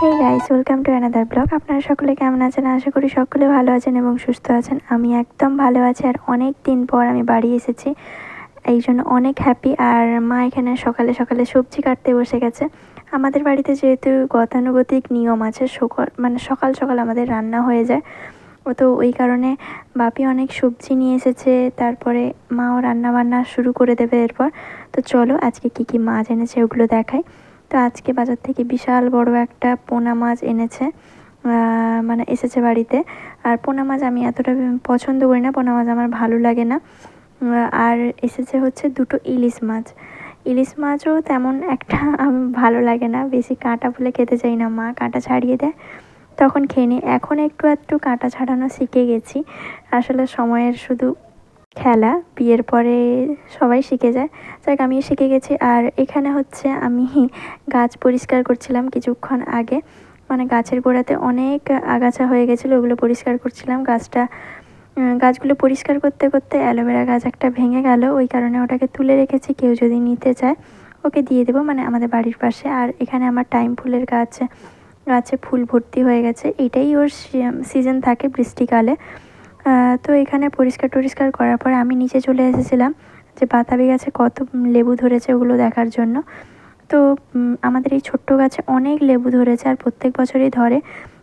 Hey guys welcome to another blog আপনারা সকলে কেমন আছেন? আশা করি সকলে ভালো আছেন এবং সুস্থ আছেন। আমি একদম ভালো আছি আর অনেক দিন পর আমি বাড়ি এসেছি। এই জন্য অনেক হ্যাপি আর মা এখানে সকালে সকালে সবজি কাটতে বসে গেছে। আমাদের বাড়িতে যেহেতু গতানুগতিক নিয়ম আছে, সকাল মানে সকাল সকাল আমাদের রান্না হয়ে যায়। ও তো ওই কারণে বাপি অনেক সবজি নিয়ে এসেছে, তারপরে মাও রান্না বান্না শুরু করে দেবে এরপর। তো চলো আজকে কি কি মাছ এনেছে ওগুলো দেখাই। তো আজকে বাজার থেকে বিশাল বড় একটা পোনা মাছ এনেছে মানে এসেছে বাড়িতে। আর পোনা মাছ আমি এতটা পছন্দ করি না, পোনা মাছ আমার ভালো লাগে না। আর এসেছে হচ্ছে দুটো ইলিশ মাছ। ইলিশ মাছও তেমন একটা ভালো লাগে না, বেশি কাঁটা বলে খেতে চাই না মা, কাঁটা ছাড়িয়ে দেয়। তখন খেয়ে নিই এখন একটু একটু কাঁটা ছাড়ানো শিখে গেছি। আসলে সময়ের শুধু খেলা, বিয়ের পরে সবাই শিখে যায়। যাক, আমিও শিখে গেছি। আর এখানে হচ্ছে আমি গাছ পরিষ্কার করছিলাম কিছুক্ষণ আগে। মানে গাছের গোড়াতে অনেক আগাছা হয়ে গেছিল, ওগুলো পরিষ্কার করছিলাম। গাছটা গাছগুলো পরিষ্কার করতে করতে অ্যালোভেরা গাছ একটা ভেঙে গেল। ওই কারণে ওটাকে তুলে রেখেছি, কেউ যদি নিতে চায়, ওকে দিয়ে দেবো। মানে আমাদের বাড়ির পাশে। আর এখানে আমার টাইম ফুলের গাছ, গাছে ফুল ভর্তি হয়ে গেছে। এটাই ওর সিজন থাকে বৃষ্টিকালে। তো এখানে পরিষ্কার টরিষ্কার করার পরে আমি নিচে চলে এসেছিলাম যে বাতাবি গাছে কত লেবু ধরেছে ওগুলো দেখার জন্য। তো আমাদের এই ছোট্ট গাছে অনেক লেবু ধরেছে আর প্রত্যেক বছরই ধরে।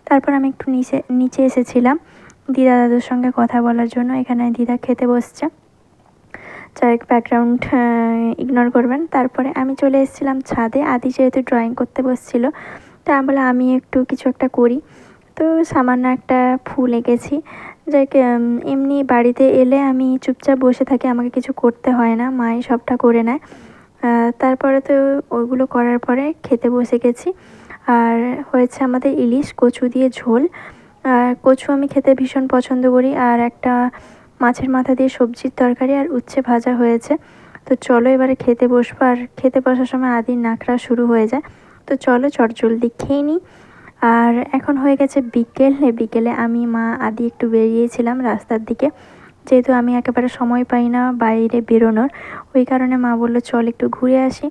তারপর আমি একটু নিচে নিচে এসেছিলাম দিদা দাদুর সঙ্গে কথা বলার জন্য। এখানে দিদা খেতে বসছে। যাই ব্যাকগ্রাউন্ড ইগনোর করবেন। তারপরে আমি চলে এসেছিলাম ছাদে। আদি যেহেতু ড্রয়িং করতে বসছিল, তা বলে আমি একটু কিছু একটা করি। তো সামান্য একটা ফুল এঁকেছি। যাই এমনি বাড়িতে এলে আমি চুপচাপ বসে থাকি, আমাকে কিছু করতে হয় না, মাই সবটা করে নেয়। তারপরে তো ওইগুলো করার পরে খেতে বসে গেছি। আর হয়েছে আমাদের ইলিশ, কচু দিয়ে ঝোল। আর কচু আমি খেতে ভীষণ পছন্দ করি, আর একটা মাছের মাথা দিয়ে সবজির তরকারি আর উচ্ছে ভাজা হয়েছে। তো চলো এবারে খেতে বসবো, আর খেতে বসার সময় আদির নাকড়া শুরু হয়ে যায়। তো চলো চটজলদি খেয়ে নিই। আর এখন হয়ে গেছে বিকেল। বিকেলে আমি, মা, আদি একটু বেরিয়েছিলাম রাস্তার দিকে। যেহেতু আমি একেবারে সময় পাই না বাইরে বেরোনোর, ওই কারণে মা বলল, চল একটু ঘুরে আসি।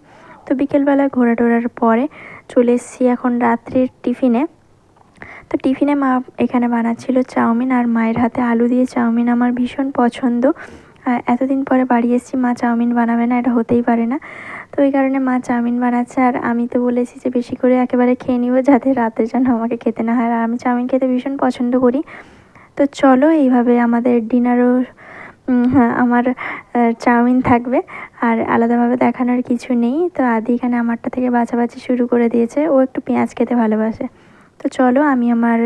তো বিকেলবেলা ঘোরা টোরার পরে চলে এসেছি এখন রাত্রির টিফিনে। তো টিফিনে মা এখানে বানাচ্ছিল চাউমিন আর মায়ের হাতে আলু দিয়ে চাউমিন আমার ভীষণ পছন্দ। এতদিন পরে বাড়ি এসেছি, মা চাউমিন বানাবে না, এটা হতেই পারে না। তো ওই কারণে মা চাউমিন বানাচ্ছে, আর আমি তো বলেছি যে বেশি করে একেবারে খেয়ে নিব যাতে রাতের জন্য আমাকে খেতে না হয়। আর আমি চাউমিন খেতে ভীষণ পছন্দ করি। তো চলো এইভাবে আমাদের ডিনারও হ্যাঁ আমার চাউমিন থাকবে। আর আলাদাভাবে দেখানোর কিছু নেই। তো আদি এখানে আমারটা থেকে বাছাবাছি শুরু করে দিয়েছে। ও একটু পেঁয়াজ খেতে ভালোবাসে। তো চলো আমি আমার